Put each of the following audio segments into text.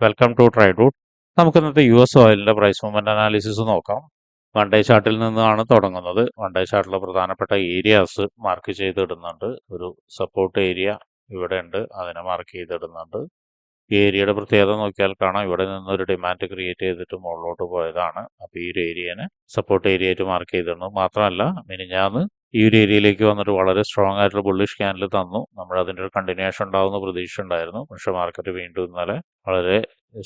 Welcome to ട്രൈഡൂട്ട് നമുക്ക് ഇന്നത്തെ യു എസ് ഓയിലിന്റെ പ്രൈസ് മൂവ്മെന്റ് അനാലിസിസ് നോക്കാം. വൺ ഡേ ചാർട്ടിൽ നിന്നാണ് തുടങ്ങുന്നത്. വൺ ഡേ ചാർട്ടിലെ പ്രധാനപ്പെട്ട ഏരിയാസ് മാർക്ക് ചെയ്തിടുന്നുണ്ട്. ഒരു സപ്പോർട്ട് ഏരിയ ഇവിടെ ഉണ്ട് അതിനെ മാർക്ക് ചെയ്തിടുന്നുണ്ട്. ഈ ഏരിയയുടെ പ്രത്യേകത നോക്കിയാൽ കാണാം. ഇവിടെ നിന്ന് ഒരു ഡിമാൻഡ് ക്രിയേറ്റ് ചെയ്തിട്ട് മുകളിലോട്ട് പോയതാണ്. അപ്പോൾ ഈ ഒരു ഏരിയനെ സപ്പോർട്ട് ഏരിയ ആയിട്ട് മാർക്ക് ചെയ്തിരുന്നു മാത്രമല്ല മിനിഞ്ഞാന്ന് ഈ ഒരു ഏരിയയിലേക്ക് വന്നിട്ട് വളരെ സ്ട്രോങ് ആയിട്ടുള്ള ബുള്ളിഷ് ക്യാൻഡിൽ തന്നു. നമ്മൾ അതിന്റെ ഒരു കണ്ടിന്യൂഷൻ ഉണ്ടാവുന്ന പ്രതീക്ഷ ഉണ്ടായിരുന്നു പക്ഷേ മാർക്കറ്റ് വീണ്ടും ഇന്നലെ വളരെ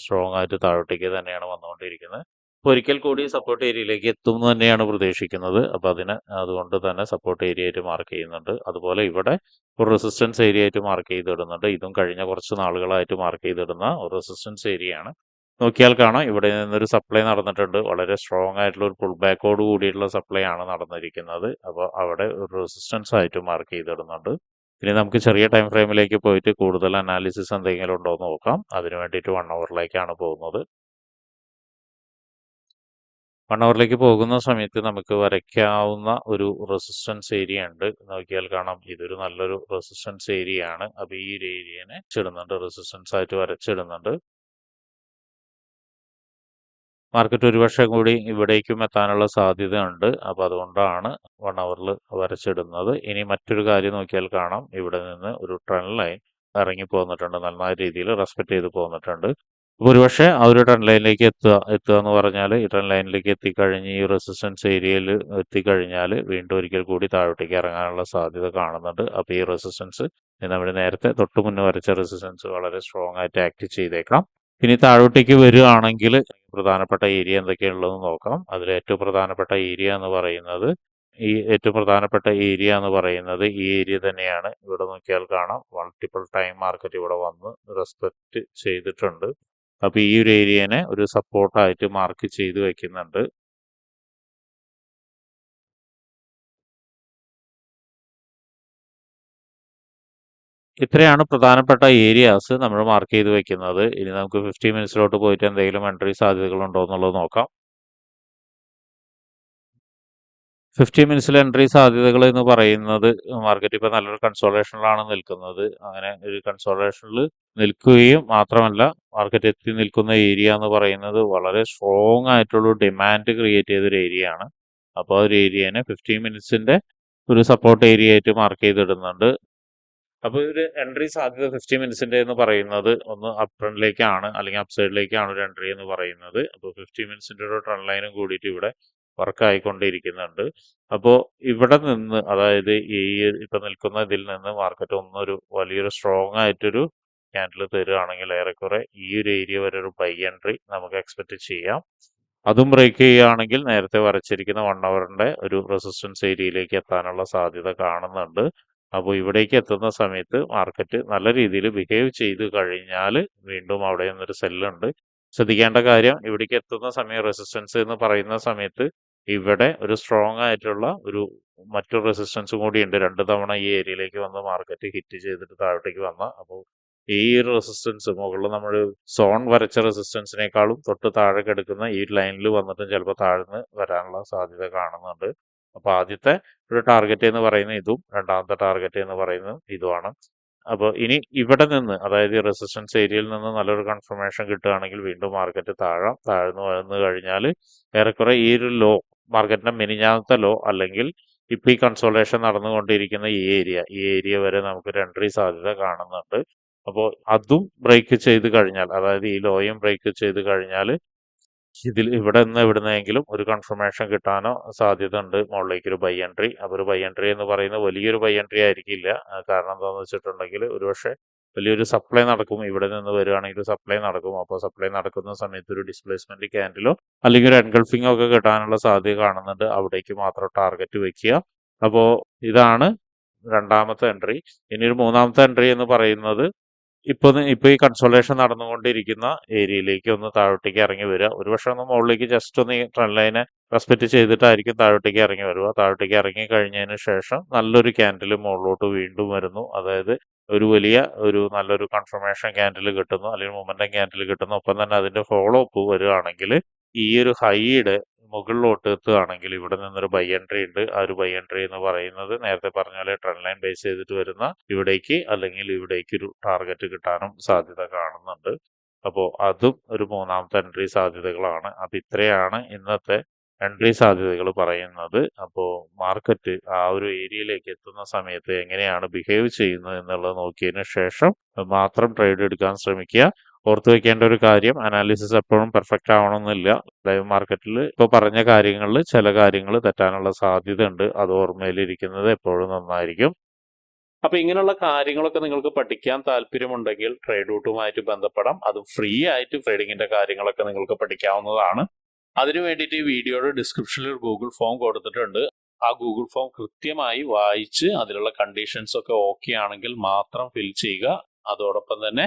സ്ട്രോങ് ആയിട്ട് താഴോട്ടേക്ക് തന്നെയാണ് വന്നുകൊണ്ടിരിക്കുന്നത്. അപ്പോൾ ഒരിക്കൽ കൂടി സപ്പോർട്ട് ഏരിയയിലേക്ക് എത്തും എന്ന് തന്നെയാണ് പ്രതീക്ഷിക്കുന്നത്. അപ്പോൾ അതിന് അതുകൊണ്ട് തന്നെ സപ്പോർട്ട് ഏരിയ ആയിട്ട് മാർക്ക് ചെയ്യുന്നുണ്ട്. അതുപോലെ ഇവിടെ ഒരു റെസിസ്റ്റൻസ് ഏരിയ ആയിട്ട് മാർക്ക് ചെയ്തിടുന്നുണ്ട്. ഇതും കഴിഞ്ഞ കുറച്ച് നാളുകളായിട്ട് മാർക്ക് ചെയ്തിടുന്ന ഒരു റെസിസ്റ്റൻസ് ഏരിയയാണ്. നോക്കിയാൽ കാണാം. ഇവിടെ നിന്നൊരു സപ്ലൈ നടന്നിട്ടുണ്ട്. വളരെ സ്ട്രോങ് ആയിട്ടുള്ള ഒരു പുൾ ബാക്കോട് കൂടിയിട്ടുള്ള സപ്ലൈ ആണ് നടന്നിരിക്കുന്നത്. അപ്പോൾ അവിടെ ഒരു റെസിസ്റ്റൻസ് ആയിട്ട് മാർക്ക് ചെയ്തിടുന്നുണ്ട്. ഇനി നമുക്ക് ചെറിയ ടൈം ഫ്രെയിമിലേക്ക് പോയിട്ട് കൂടുതൽ അനാലിസിസ് എന്തെങ്കിലും ഉണ്ടോ എന്ന് നോക്കാം. അതിന് വേണ്ടിയിട്ട് വൺ അവറിലേക്കാണ് പോകുന്നത്. വൺ അവറിലേക്ക് പോകുന്ന സമയത്ത് നമുക്ക് വരയ്ക്കാവുന്ന ഒരു റെസിസ്റ്റൻസ് ഏരിയ ഉണ്ട്. നോക്കിയാൽ കാണാം. ഇതൊരു നല്ലൊരു റെസിസ്റ്റൻസ് ഏരിയ ആണ്. അപ്പോൾ ഈ ഒരു ഏരിയനെ ചിടുന്നുണ്ട് റെസിസ്റ്റൻസ് ആയിട്ട് വരച്ചിടുന്നുണ്ട്. മാർക്കറ്റ് ഒരുപക്ഷെ കൂടി ഇവിടേക്കും എത്താനുള്ള സാധ്യതയുണ്ട്. അപ്പോൾ അതുകൊണ്ടാണ് വൺ അവറിൽ വരച്ചിടുന്നത്. ഇനി മറ്റൊരു കാര്യം നോക്കിയാൽ കാണാം. ഇവിടെ നിന്ന് ഒരു ട്രെൻഡ് ലൈൻ ഇറങ്ങി പോന്നിട്ടുണ്ട്. നന്നായ രീതിയിൽ റെസ്പെക്ട് ചെയ്ത് പോന്നിട്ടുണ്ട്. അപ്പോൾ ഒരുപക്ഷെ ആ ഒരു ട്രെൻഡ് ലൈനിലേക്ക് എത്തുക എത്തുക എന്ന് പറഞ്ഞാൽ ഈ ട്രെൻഡ് ലൈനിലേക്ക് എത്തിക്കഴിഞ്ഞ് ഈ റെസിസ്റ്റൻസ് ഏരിയയിൽ എത്തിക്കഴിഞ്ഞാൽ വീണ്ടും ഒരിക്കൽ കൂടി താഴോട്ടേക്ക് ഇറങ്ങാനുള്ള സാധ്യത കാണുന്നുണ്ട്. അപ്പോൾ ഈ റെസിസ്റ്റൻസ് നമ്മൾ നേരത്തെ തൊട്ട് മുന്നേ വരച്ച റെസിസ്റ്റൻസ് വളരെ സ്ട്രോങ് ആയിട്ട് ആക്ട് ചെയ്തേക്കാം. ഇനി താഴോട്ടേക്ക് വരികയാണെങ്കിൽ പ്രധാനപ്പെട്ട ഏരിയ എന്തൊക്കെയാണുള്ളതെന്ന് നോക്കാം. അതിൽ ഏറ്റവും പ്രധാനപ്പെട്ട ഏരിയ എന്ന് പറയുന്നത് ഈ ഏറ്റവും പ്രധാനപ്പെട്ട ഏരിയ എന്ന് പറയുന്നത് ഈ ഏരിയ തന്നെയാണ്. ഇവിടെ നോക്കിയാൽ കാണാം. മൾട്ടിപ്പിൾ ടൈം മാർക്കറ്റ് ഇവിടെ വന്ന് റെസ്പെക്റ്റ് ചെയ്തിട്ടുണ്ട്. അപ്പോൾ ഈ ഒരു ഏരിയനെ ഒരു സപ്പോർട്ടായിട്ട് മാർക്ക് ചെയ്ത് വെക്കുന്നുണ്ട്. ഇത്രയാണ് പ്രധാനപ്പെട്ട ഏരിയാസ് നമ്മൾ മാർക്ക് ചെയ്ത് വെക്കുന്നത്. ഇനി നമുക്ക് ഫിഫ്റ്റി മിനിറ്റ്സിലോട്ട് പോയിട്ട് എന്തെങ്കിലും എൻട്രി സാധ്യതകളുണ്ടോ എന്നുള്ളത് നോക്കാം. ഫിഫ്റ്റി മിനിറ്റ്സിൽ എൻട്രി സാധ്യതകൾ എന്ന് പറയുന്നത് മാർക്കറ്റ് ഇപ്പോൾ നല്ലൊരു കൺസോളേഷനിലാണ് നിൽക്കുന്നത്. അങ്ങനെ ഒരു കൺസോളേഷനിൽ നിൽക്കുകയും മാത്രമല്ല മാർക്കറ്റ് എത്തി നിൽക്കുന്ന ഏരിയ എന്ന് പറയുന്നത് വളരെ സ്ട്രോങ് ആയിട്ടുള്ള ഡിമാൻഡ് ക്രിയേറ്റ് ചെയ്തൊരു ഏരിയ ആണ്. അപ്പോൾ ആ ഒരു ഏരിയനെ ഫിഫ്റ്റി മിനിറ്റ്സിന്റെ ഒരു സപ്പോർട്ട് ഏരിയ ആയിട്ട് മാർക്ക് ചെയ്തിടുന്നുണ്ട്. അപ്പോൾ ഒരു എൻട്രി സാധ്യത ഫിഫ്റ്റി മിനിറ്റ്സിന്റെ എന്ന് പറയുന്നത് ഒന്ന് അപ് ട്രെൻഡിലേക്കാണ് അല്ലെങ്കിൽ അപ് സൈഡിലേക്കാണ് ഒരു എൻട്രി എന്ന് പറയുന്നത്. അപ്പോൾ ഫിഫ്റ്റി മിനിറ്റ്സിന്റെ ഒരു ട്രെൻഡ് ലൈനും കൂടിയിട്ട് ഇവിടെ വർക്ക് ആയിക്കൊണ്ടിരിക്കുന്നുണ്ട് അപ്പോൾ ഇവിടെ നിന്ന് അതായത് ഈ ഇപ്പൊ നിൽക്കുന്ന ഇതിൽ നിന്ന് മാർക്കറ്റ് ഒന്നൊരു വലിയൊരു സ്ട്രോങ് ആയിട്ടൊരു ക്യാൻഡിൽ തരുകയാണെങ്കിൽ ഏറെക്കുറെ ഈ ഒരു ഏരിയ വരെ ഒരു ബൈ എൻട്രി നമുക്ക് എക്സ്പെക്ട് ചെയ്യാം. അതും ബ്രേക്ക് ചെയ്യുകയാണെങ്കിൽ നേരത്തെ വരച്ചിരിക്കുന്ന വൺ അവറിന്റെ ഒരു റെസിസ്റ്റൻസ് ഏരിയയിലേക്ക് എത്താനുള്ള സാധ്യത കാണുന്നുണ്ട്. അപ്പോൾ ഇവിടേക്ക് എത്തുന്ന സമയത്ത് മാർക്കറ്റ് നല്ല രീതിയിൽ ബിഹേവ് ചെയ്ത് കഴിഞ്ഞാൽ വീണ്ടും അവിടെ നിന്നൊരു സെല്ലുണ്ട് ശ്രദ്ധിക്കേണ്ട കാര്യം ഇവിടേക്ക് എത്തുന്ന സമയം റെസിസ്റ്റൻസ് എന്ന് പറയുന്ന സമയത്ത് ഇവിടെ ഒരു സ്ട്രോങ് ആയിട്ടുള്ള ഒരു മറ്റൊരു റെസിസ്റ്റൻസും കൂടി ഉണ്ട്. രണ്ട് തവണ ഈ ഏരിയയിലേക്ക് വന്ന് മാർക്കറ്റ് ഹിറ്റ് ചെയ്തിട്ട് താഴോട്ടേക്ക് വന്ന. അപ്പോൾ ഈ റെസിസ്റ്റൻസ് മുകളിൽ നമ്മൾ സോൺ വരച്ച റെസിസ്റ്റൻസിനേക്കാളും തൊട്ട് താഴെ കിടക്കുന്ന ഈ ലൈനിൽ വന്നിട്ടും ചിലപ്പോൾ താഴ്ന്ന് വരാനുള്ള സാധ്യത കാണുന്നുണ്ട്. അപ്പോൾ ആദ്യത്തെ ഒരു ടാർഗറ്റ് എന്ന് പറയുന്നത് ഇതും രണ്ടാമത്തെ ടാർഗറ്റ് എന്ന് പറയുന്നത് ഇതുമാണ്. അപ്പോൾ ഇനി ഇവിടെ നിന്ന് അതായത് റെസിസ്റ്റൻസ് ഏരിയയിൽ നിന്ന് നല്ലൊരു കൺഫർമേഷൻ കിട്ടുകയാണെങ്കിൽ വീണ്ടും മാർക്കറ്റ് താഴാം. താഴ്ന്നു വന്നു കഴിഞ്ഞാൽ ഏറെക്കുറെ ഈ ഒരു ലോ മാർക്കറ്റിന്റെ മിനിഞ്ഞാമത്തെ ലോ അല്ലെങ്കിൽ ഇപ്പൊ ഈ കൺസോളേഷൻ നടന്നുകൊണ്ടിരിക്കുന്ന ഈ ഏരിയ ഈ ഏരിയ വരെ നമുക്ക് രണ്ടറി സാധ്യത കാണുന്നുണ്ട്. അപ്പോൾ അതും ബ്രേക്ക് ചെയ്ത് കഴിഞ്ഞാൽ അതായത് ഈ ലോയും ബ്രേക്ക് ചെയ്ത് കഴിഞ്ഞാൽ ഇതിൽ ഇവിടെ നിന്ന് എവിടുന്നെങ്കിലും ഒരു കൺഫർമേഷൻ കിട്ടാനോ സാധ്യത ഉണ്ട്. മുകളിലേക്ക് ഒരു ബൈ എൻട്രി അപ്പോൾ ഒരു ബൈ എൻട്രി എന്ന് പറയുന്നത് വലിയൊരു ബൈ എൻട്രി ആയിരിക്കില്ല. കാരണം എന്താണെന്ന് വെച്ചിട്ടുണ്ടെങ്കിൽ ഒരുപക്ഷെ വലിയൊരു സപ്ലൈ നടക്കും. ഇവിടെ നിന്ന് വരികയാണെങ്കിൽ സപ്ലൈ നടക്കും. അപ്പോൾ സപ്ലൈ നടക്കുന്ന സമയത്ത് ഒരു ഡിസ്പ്ലേസ്മെന്റ് ക്യാൻഡിലോ അല്ലെങ്കിൽ ഒരു എൻഗൾഫിംഗ് ഒക്കെ കിട്ടാനുള്ള സാധ്യത കാണുന്നുണ്ട്. അവിടേക്ക് മാത്രം ടാർഗറ്റ് വെക്കുക. അപ്പോൾ ഇതാണ് രണ്ടാമത്തെ എൻട്രി ഇനി ഒരു മൂന്നാമത്തെ എൻട്രി എന്ന് പറയുന്നത് ഇപ്പൊ ഇപ്പൊ ഈ കൺസോളേഷൻ നടന്നുകൊണ്ടിരിക്കുന്ന ഏരിയയിലേക്ക് ഒന്ന് താഴോട്ടേക്ക് ഇറങ്ങി വരിക. ഒരുപക്ഷെ ഒന്ന് മുകളിലേക്ക് ജസ്റ്റ് ഒന്ന് ഈ ട്രെൻഡ് ലൈനെ റെസ്പെക്ട് ചെയ്തിട്ടായിരിക്കും താഴോട്ടേക്ക് ഇറങ്ങി വരിക. താഴോട്ടേക്ക് ഇറങ്ങി കഴിഞ്ഞതിന് ശേഷം നല്ലൊരു ക്യാൻഡിൽ മുകളിലോട്ട് വീണ്ടും വരുന്നു. അതായത് ഒരു വലിയ ഒരു നല്ലൊരു കൺഫർമേഷൻ ക്യാൻഡിൽ കിട്ടുന്നു. അല്ലെങ്കിൽ മൊമെന്റം ക്യാൻഡിൽ കിട്ടുന്നു. ഒപ്പം തന്നെ അതിന്റെ ഫോളോ അപ്പ് വരികയാണെങ്കിൽ ഈ ഒരു ഹൈയുടെ മുകളിലോട്ട് എത്തുകയാണെങ്കിൽ ഇവിടെ നിന്നൊരു ബൈ എൻട്രി ഉണ്ട്. ആ ഒരു ബൈ എൻട്രി എന്ന് പറയുന്നത് നേരത്തെ പറഞ്ഞ പോലെ ട്രെൻഡ് ലൈൻ ബേസ് ചെയ്തിട്ട് വരുന്ന ഇവിടേക്ക് അല്ലെങ്കിൽ ഇവിടേക്ക് ഒരു ടാർഗറ്റ് കിട്ടാനും സാധ്യത കാണുന്നുണ്ട്. അപ്പോൾ അതും ഒരു മൂന്നാമത്തെ എൻട്രി സാധ്യതകളാണ്. അപ്പം ഇത്രയാണ് ഇന്നത്തെ എൻട്രി സാധ്യതകൾ പറയുന്നത്. അപ്പോൾ മാർക്കറ്റ് ആ ഒരു ഏരിയയിലേക്ക് എത്തുന്ന സമയത്ത് എങ്ങനെയാണ് ബിഹേവ് ചെയ്യുന്നത് എന്നുള്ളത് നോക്കിയതിന് ശേഷം മാത്രം ട്രേഡ് എടുക്കാൻ ശ്രമിക്കുക. ഓർത്തു വെക്കേണ്ട ഒരു കാര്യം അനാലിസിസ് എപ്പോഴും പെർഫെക്റ്റ് ആവണമെന്നില്ല. ലൈവ് മാർക്കറ്റിൽ ഇപ്പോൾ പറഞ്ഞ കാര്യങ്ങളിൽ ചില കാര്യങ്ങൾ തെറ്റാനുള്ള സാധ്യത ഉണ്ട് അത് ഓർമ്മയിലിരിക്കുന്നത് എപ്പോഴും നന്നായിരിക്കും. അപ്പൊ ഇങ്ങനെയുള്ള കാര്യങ്ങളൊക്കെ നിങ്ങൾക്ക് പഠിക്കാൻ താല്പര്യമുണ്ടെങ്കിൽ ട്രേഡ് റൂട്ടുമായിട്ട് ബന്ധപ്പെടാം. അത് ഫ്രീ ആയിട്ട് ട്രേഡിങ്ങിന്റെ കാര്യങ്ങളൊക്കെ നിങ്ങൾക്ക് പഠിക്കാവുന്നതാണ്. അതിനു വേണ്ടിയിട്ട് ഈ വീഡിയോയുടെ ഡിസ്ക്രിപ്ഷനിൽ ഒരു ഗൂഗിൾ ഫോം കൊടുത്തിട്ടുണ്ട്. ആ ഗൂഗിൾ ഫോം കൃത്യമായി വായിച്ച് അതിലുള്ള കണ്ടീഷൻസ് ഒക്കെ ഓക്കെ ആണെങ്കിൽ മാത്രം ഫിൽ ചെയ്യുക. അതോടൊപ്പം തന്നെ